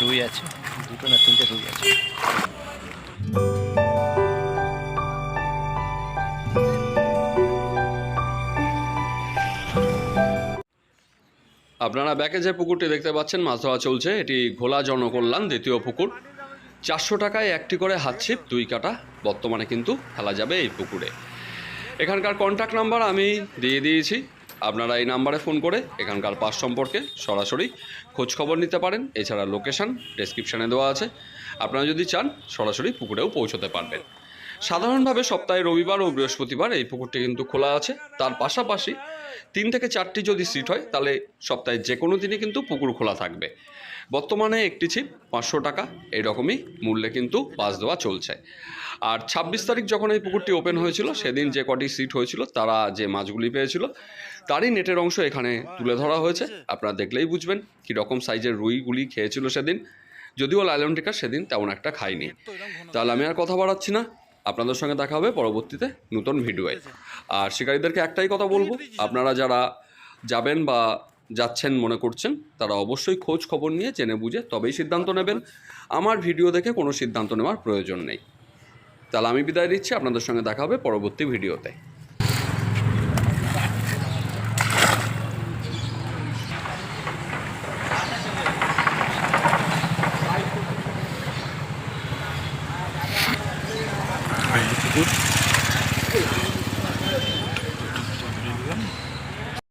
রুই আছে। দুটো না তিনটে রুই আছে। আপনারা ব্যাকে যে পুকুরটি দেখতে পাচ্ছেন মাছ ধরা চলছে। এটি ঘোলা জনকল্যাণ দ্বিতীয় পুকুর। চারশো টাকায় একটি করে হাতছিপ দুই কাটা। বর্তমানে কিন্তু ফেলা যাবে এই পুকুরে। এখানকার কন্ট্যাক্ট নাম্বার আমি দিয়ে দিয়েছি। আপনারা এই নাম্বারে ফোন করে এখানকার পাস সম্পর্কে সরাসরি খোঁজ খবর নিতে পারেন। এছাড়া লোকেশান ডেসক্রিপশানে দেওয়া আছে। আপনারা যদি চান, সরাসরি পুকুরেও পৌঁছতে পারবেন। সাধারণভাবে সপ্তাহে রবিবার ও বৃহস্পতিবার এই পুকুরটি কিন্তু খোলা আছে। তার পাশাপাশি তিন থেকে চারটি যদি সিট হয়, তাহলে সপ্তাহে যে কোনো দিনই কিন্তু পুকুর খোলা থাকবে। বর্তমানে একটি ছিপ পাঁচশো টাকা এইরকমই মূল্যে কিন্তু পাস দেওয়া চলছে। আর ছাব্বিশ তারিখ যখন এই পুকুরটি ওপেন হয়েছিল, সেদিন যে কটি সিট হয়েছিল, তারা যে মাছগুলি পেয়েছিল, তারই নেটের অংশ এখানে তুলে ধরা হয়েছে। আপনারা দেখলেই বুঝবেন কীরকম সাইজের রুইগুলি খেয়েছিল সেদিন। যদিও লাইলন টিকা সেদিন তেমন একটা খাইনি তাহলে আমি আর কথা বাড়াচ্ছি না। আপনাদের সঙ্গে দেখা হবে পরবর্তীতে নতুন ভিডিওয়ে আর শিকারীদেরকে একটাই কথা বলব আপনারা যারা যাবেন বা যাচ্ছেন মনে করছেন তারা অবশ্যই খোঁজ খবর নিয়ে জেনে বুঝে তবেই সিদ্ধান্ত নেবেন। আমার ভিডিও দেখে কোনো সিদ্ধান্ত নেওয়ার প্রয়োজন নেই। তাহলে আমি বিদায় দিচ্ছি আপনাদের সঙ্গে দেখা হবে পরবর্তী ভিডিওতে। good.